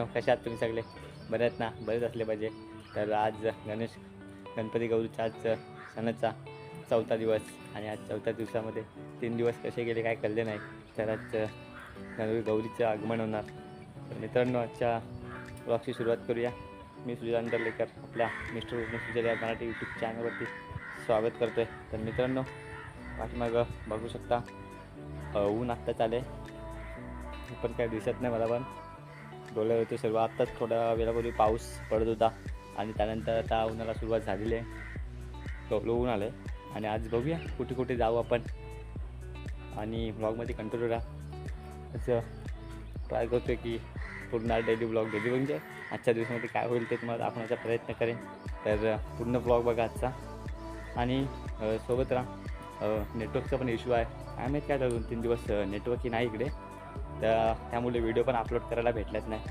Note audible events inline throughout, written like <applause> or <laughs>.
मित्रांनो कशा आहात तुम्ही सगळे? बरेच ना? बरेच असले पाहिजे. तर आज गणेश गणपती गौरीचा आज सणाचा चौथा दिवस आणि आज चौथ्या दिवसामध्ये तीन दिवस कसे गेले काय कळले नाही. तर आज गणपती गौरीचं आगमन होणार. तर मित्रांनो आजच्या ब्लॉगची सुरुवात करूया. मी सुजान लेकर आपल्या मिस्टर सुजल या मराठी यूट्यूब चॅनलवरती स्वागत करतो आहे तर मित्रांनो पाठीमागं बघू शकता ऊन आत्ताच आले पण काय दिसत नाही मला पण. डोळे होते सर्व आत्ताच थोड्या वेळापूर्वी पाऊस पडत होता आणि त्यानंतर आता उन्हाला सुरुवात झालेली आहे. कवलं ऊन आलं आहे आणि आज बघूया कुठे कुठे जाऊ आपण. आणि ब्लॉगमध्ये कंट्रोल राहा असं ट्राय करतो की पूर्ण डेली ब्लॉग डेली बघून जाईल. आजच्या दिवसामध्ये काय होईल ते तुम्हाला दाखवण्याचा प्रयत्न करेन. तर पूर्ण ब्लॉग बघा आजचा. आणि सोबत राहा. नेटवर्कचा पण इश्यू आहे. काय माहीत काय दोन तीन दिवस नेटवर्क ही नाही इकडे. त्या त्यामुळे व्हिडिओ पण अपलोड करायला भेटलाच नाही.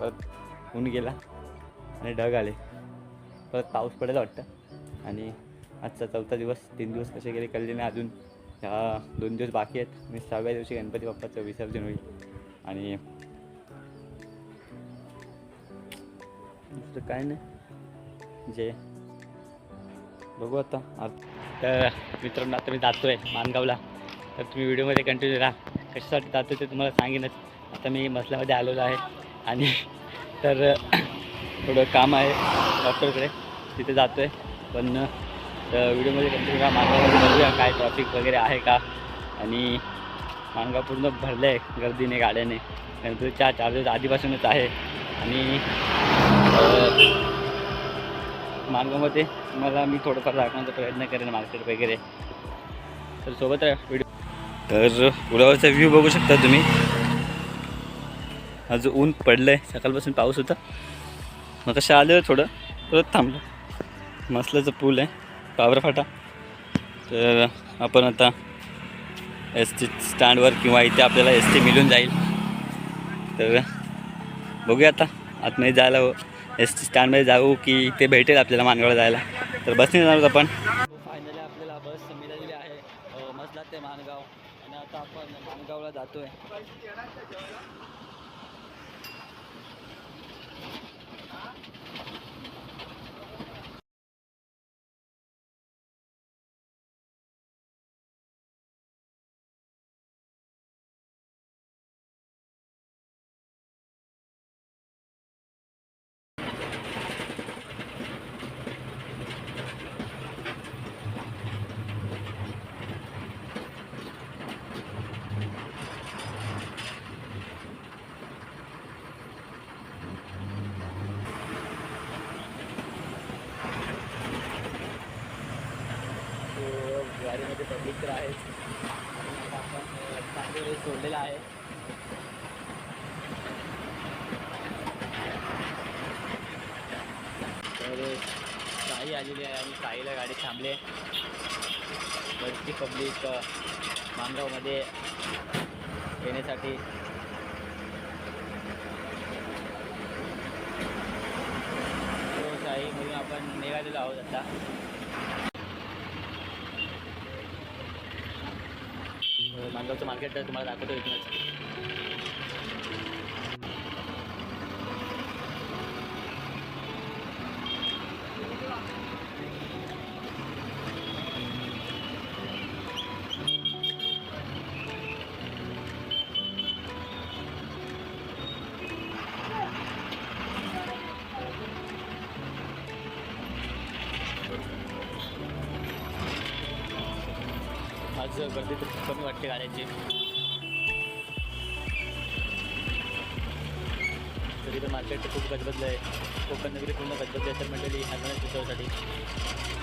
परत ऊन गेला आणि ढग आले. परत पाऊस पडायला वाटतं. आणि आजचा चौथा दिवस तीन दिवस कसे गेले कळले नाही अजून. ह्या दोन दिवस बाकी आहेत. आणि सहाव्या दिवशी गणपती बाप्पाचं विसर्जन होईल. आणि दुसरं काय नाही. जे बघू आता. तर मित्रांनो आता मी जातो आहे मानगावला. तर तुम्ही व्हिडिओमध्ये कंटिन्यू राहा. कशासाठी जातो ते तुम्हाला सांगेनच. आता मी मसल्यामध्ये आलेलो आहे आणि <laughs> तर <clears throat> थोडं काम आहे डॉक्टरकडे. तिथे जातो आहे पण तर व्हिडिओमध्ये कंटिन्यू का मानगावमध्ये बघूया काय ट्रॉफिक वगैरे आहे का. आणि मांगा पूर्ण भरलं आहे गर्दीने गाड्याने. गणपतीच्या चार चार्जेस आधीपासूनच आहे. आणि अं, मार्गामध्ये तुम्हाला मी थोडंफार दाखवण्याचा प्रयत्न करेन मार्केट वगैरे. तर सोबत आहे व्हिडिओ तर पुलावरचा व्ह्यू बघू शकता तुम्ही. आज ऊन पडलं आहे सकाळपासून पाऊस होता. मग कशा आलं थोडं परत थांबलं. मसल्याचं पूल आहे पावरफाटा तर आपण आता एस टी स्टँडवर किंवा इथे आपल्याला एस टी मिळून जाईल. तर बघूया आता आतमध्ये जायला एस टी स्टँडमध्ये जाऊ की ते भेटेल आपल्याला मानगावला जायला. तर बसने जाणार आपण. फायनली आपल्याला बस मिळालेली आहे. मसला ते मानगाव. आता आपण मानगावला जातोय. गाडीमध्ये पब्लिक तर आहेच. आपण सोडलेला आहे. तर साई आलेली आहे आणि साईला गाडी थांबले. बरीचशी पब्लिक मानगावमध्ये येण्यासाठी. हो, साई म्हणून आपण निघालेलो आहोत आता. खामगावचं मार्केट तुम्हाला दाखवतो इथूनच. आज गर्दी तर खूप कमी वाटते गाड्यांची. तरी तर मार्केट खूप गजबजलं आहे कोकण नगरी पूर्ण गजबजली असेल मंडळी ह्या गणेश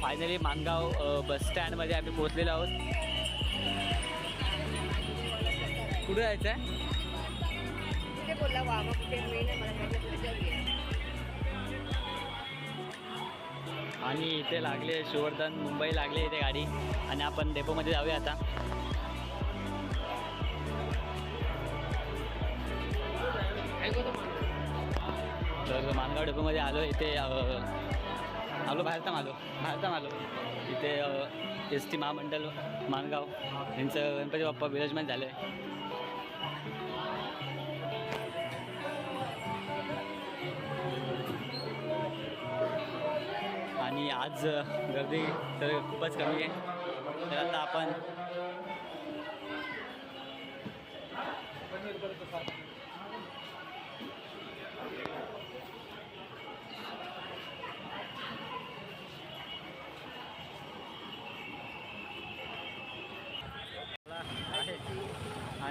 फायनली मानगाव बस स्टँडमध्ये आम्ही पोहोचलेलो आहोत. कुठे जायचं आहे आणि इथे लागले शिवर्धन मुंबई लागले इथे गाडी. आणि आपण डेपोमध्ये जाऊया आता. तर मानगाव डेपोमध्ये आलो इथे आलो बाहेरचा आलो. बाहेरचा आलो. इथे एस टी महामंडळ मानगाव यांचं गणपती बाप्पा विराजमान झालं आहे आणि आज गर्दी तर खूपच कमी आहे. तर आता आपण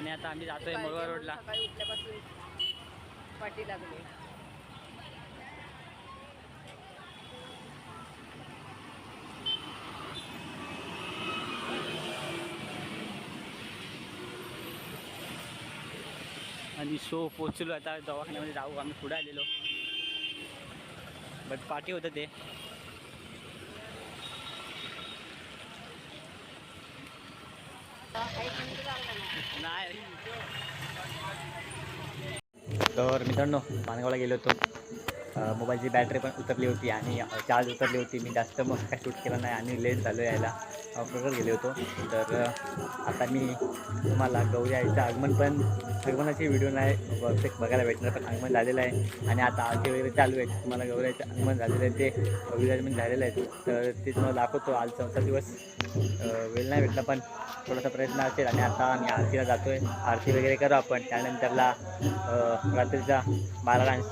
आणि आता आम्ही जातोय मोरवा रोडला. सकाळी उठल्यापासून पाठी लागली. आणि शो पोचलो आता दवाखान्यामध्ये जाऊ आम्ही पुढे आलेलो. बट पाठी होतं ते. तर मित्रांनो पानगावला गेलो होतो. मोबाईलची बॅटरी पण उतरली होती आणि चार्ज उतरली होती. मी जास्त मग काय शूट केला नाही आणि लेट झालो यायला. प्रकार गेले होतो. तर आता मी तुम्हाला गौरी आईचं आगमन पण आगमनाचे व्हिडिओ नाही बहुतेक बघायला भेटणार पण आगमन झालेलं आहे. आणि आता आरती वगैरे चालू आहे तुम्हाला गौराईचं आगमन झालेलं आहे. ते विराजमान झालेलं आहे. तर ते तुम्हाला दाखवतो. आज चौथा दिवस वेळ नाही भेटला पण थोडासा प्रयत्न असेल. आणि आता आम्ही आरतीला जातो आहे आरती वगैरे करू आपण. त्यानंतरला रात्रीचा बारा डान्स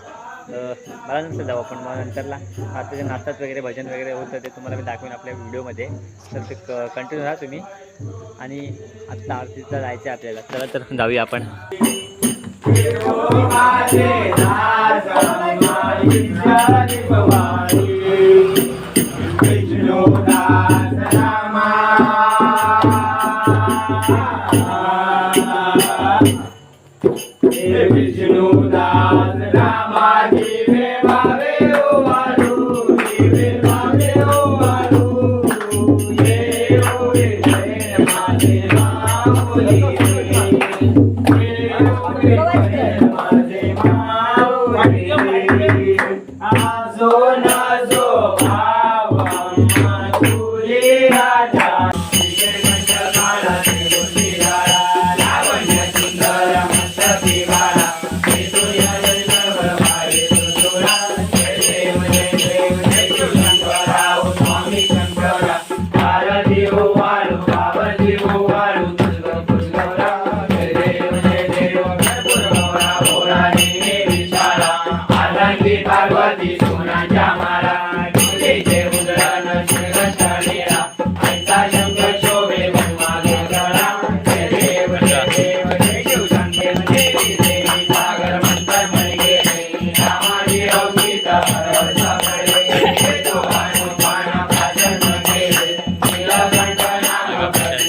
मला नसेल जाऊ आपण मग नंतरला रात्रीच्या नाश्तात वगैरे भजन वगैरे होतं ते तुम्हाला मी दाखवेन आपल्या व्हिडिओमध्ये. तर ते कंटिन्यू राहा तुम्ही. आणि आत्ता आरतीचं जायचं आहे आपल्याला. चला तर जाऊया आपण. Vishnudas Ramaji aqui, vem.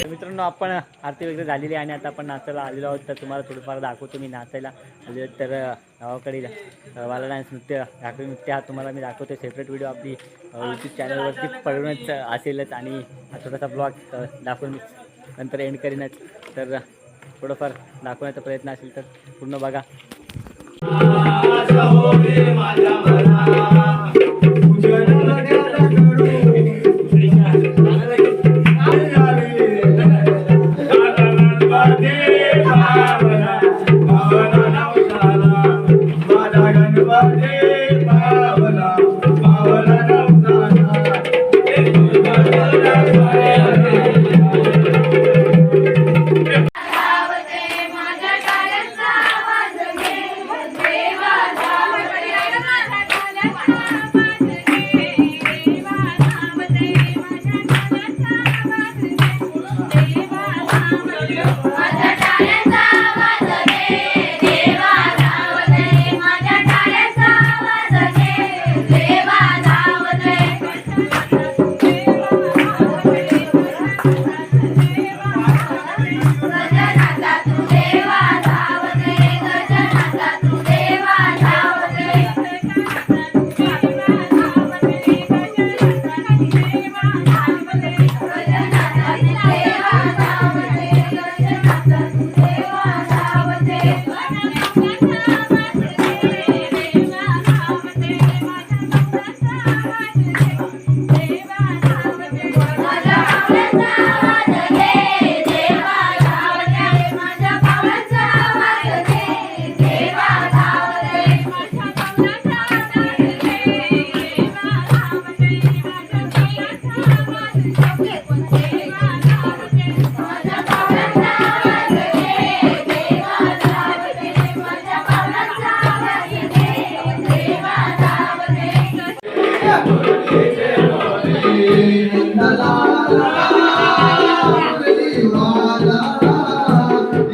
मित्रांनो आपण आरती वगैरे झालेली आहे आणि आता आपण नाचायला आलेलो आहोत. तर तुम्हाला थोडंफार दाखवतो मी नाचायला आलेलो. तर अ, वाला डान्स नृत्य राखडी नृत्य हा तुम्हाला मी दाखवतो सेपरेट व्हिडिओ आपली यूट्यूब चॅनलवरती पडूनच असेलच आणि हा छोटासा ब्लॉग दाखवून मी नंतर एंड करीनच. तर थोडंफार दाखवण्याचा प्रयत्न असेल तर पूर्ण बघा.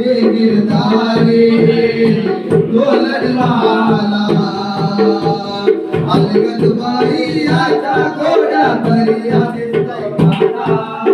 गिरधारी दोलनवाला अलगद बाई आता घोडा परिया दिसतोय